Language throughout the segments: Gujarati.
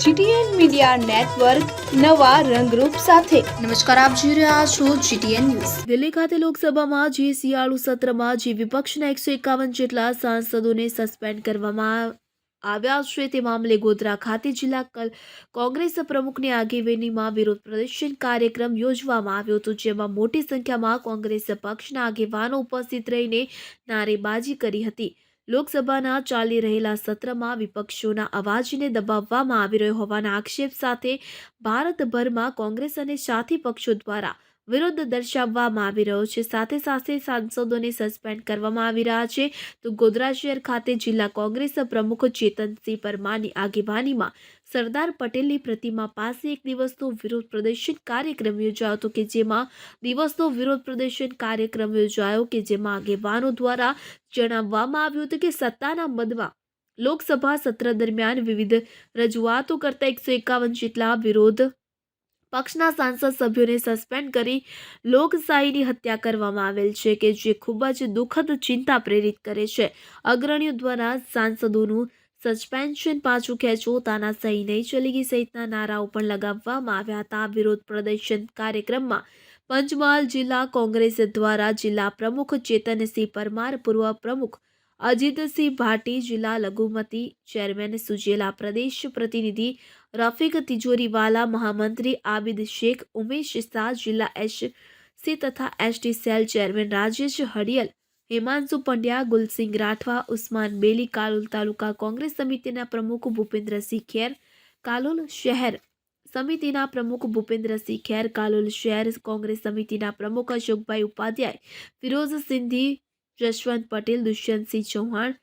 જીટીએન મીડિયા નેટવર્ક નવા રંગરૂપ સાથે. નમસ્કાર આપ જોઈ રહ્યા છો જીટીએન ન્યૂઝ. દિલ્હી ખાતે લોકસભામાં જે શિયાળુ સત્રમાં જે વિપક્ષના એકસો એકાવન જેટલા સાંસદોને સસ્પેન્ડ કરવામાં આવ્યા છે તે મામલે ગોધરા ખાતે જિલ્લા કલ- કોંગ્રેસ પ્રમુખની આગેવાનીમાં વિરોધ પ્રદર્શન કાર્યક્રમ યોજવામાં આવ્યો હતો જેમાં મોટી સંખ્યામાં કોંગ્રેસ પક્ષના આગેવાનો ઉપસ્થિત રહીને નારેબાજી કરી હતી. લોકસભાના ચાલી રહેલા સત્રમાં વિપક્ષોના અવાજને દબાવવામાં આવી રહ્યો હોવાના આક્ષેપ સાથે ભારતભરમાં કોંગ્રેસ અને સાથી પક્ષો દ્વારા વિરોધ દર્શાવવામાં આવી રહ્યો છે. સાથે સાથે સાંસદોને સસ્પેન્ડ કરવામાં આવી રહ્યા છે. તો ગોધરા શહેર ખાતે જિલ્લા કોંગ્રેસ પ્રમુખ ચેતનસિંહ પરમારની આગેવાનીમાં સરદાર પટેલની પ્રતિમા પાસે એક દિવસનો વિરોધ પ્રદર્શન કાર્યક્રમ યોજાયો હતો કે જેમાં દિવસનો વિરોધ પ્રદર્શન કાર્યક્રમ યોજાયો કે જેમાં આગેવાનો દ્વારા જણાવવામાં આવ્યું હતું કે સત્તાના મદમાં લોકસભા સત્ર દરમિયાન વિવિધ રજૂઆતો કરતા એકસો એકાવન જેટલા વિરોધ પક્ષના સાંસદ સભ્યોને સસ્પેન્ડ કરી લોકશાહીની હત્યા કરવામાં આવેલ છે કે જે ખૂબ જ દુઃખદ ચિંતા પ્રેરિત કરે છે. અગ્રણીઓ દ્વારા સાંસદોનું સસ્પેન્શન પાછું ખેંચો તાનાશાહી નહીં ચલી ગઈ સહિતના નારાઓ પણ લગાવવામાં આવ્યા હતા. વિરોધ પ્રદર્શન કાર્યક્રમમાં પંચમહાલ જિલ્લા કોંગ્રેસ દ્વારા જિલ્લા પ્રમુખ ચેતનસિંહ પરમાર, પૂર્વ પ્રમુખ અજીતસિંહ ભાટી જિલ્લા લઘુમતી ચેરમેન સુજેલા પ્રદેશ પ્રતિનિધિ રફીક તિજોરીવાલા, મહામંત્રી આબિદ શેખ, ઉમેશ શાહ જિલ્લા એસસી તથા ST cell chairman Rajesh Hadiyal Himanshu Pandya Gulsinh Rathwa, Usman Beli, Kalol taluka Congress સમિતિના પ્રમુખ ભૂપેન્દ્રસિંહ ખેર, કાલોલ શહેર સમિતિના પ્રમુખ ભૂપેન્દ્રસિંહ ખેર, કાલોલ શહેર કોંગ્રેસ સમિતિના પ્રમુખ અશોકભાઈ ઉપાધ્યાય, ફિરોઝ સિંધી જશવંત પટેલ, દુષ્યંતસિંહ ચૌહાણ,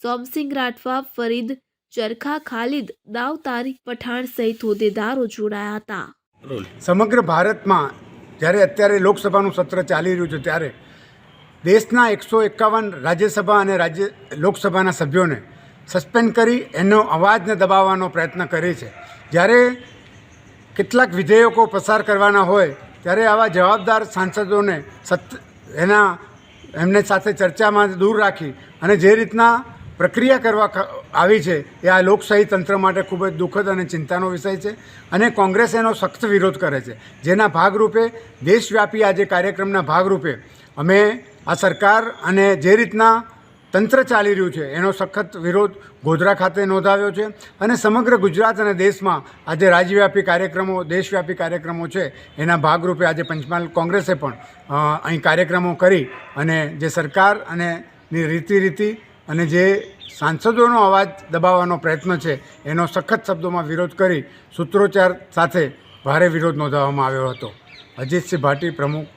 સોમસિંહ રાઠવા, ફરીદ ચરખા, ખાલિદ દાવ, તારીખ પઠાણ સહિત હોદ્દેદારો જોડાયા હતા. સમગ્ર ભારતમાં જ્યારે અત્યારે લોકસભાનું સત્ર ચાલી રહ્યું છે, ત્યારે દેશના એકસો એકાવન રાજ્યસભા અને રાજ્ય લોકસભાના સભ્યોને સસ્પેન્ડ કરી એનો અવાજને દબાવવાનો પ્રયત્ન કરે છે. જ્યારે કેટલાક વિધેયકો પસાર કરવાના હોય, ત્યારે આવા જવાબદાર સાંસદોને સત, એના એમને સાથે ચર્ચામાં દૂર રાખી અને જે રીતના પ્રક્રિયા કરવા આવી છે, એ આ લોકશાહી તંત્ર માટે ખૂબ જ દુઃખદ અને ચિંતાનો વિષય છે અને કોંગ્રેસ એનો સખ્ત વિરોધ કરે છે. જેના ભાગરૂપે દેશવ્યાપી આજે કાર્યક્રમના ભાગરૂપે અમે આ સરકાર અને જે રીતના તંત્ર ચાલી રહ્યું છે. એનો સખત વિરોધ ગોધરા ખાતે નોંધાવ્યો છે અને સમગ્ર ગુજરાત અને દેશમાં આજે રાજ્યવ્યાપી કાર્યક્રમો, દેશવ્યાપી કાર્યક્રમો છે. એના ભાગરૂપે આજે પંચમહાલ કોંગ્રેસે પણ અહીં કાર્યક્રમો કરી અને જે સરકાર અને ની રીતિ રીતિ અને જે સાંસદોનો અવાજ દબાવવાનો પ્રયત્ન છે, એનો સખત શબ્દોમાં વિરોધ કરી સૂત્રોચ્ચાર સાથે ભારે વિરોધ નોંધાવવામાં આવ્યો હતો. અજીતસિંહ ભાટી પ્રમુખ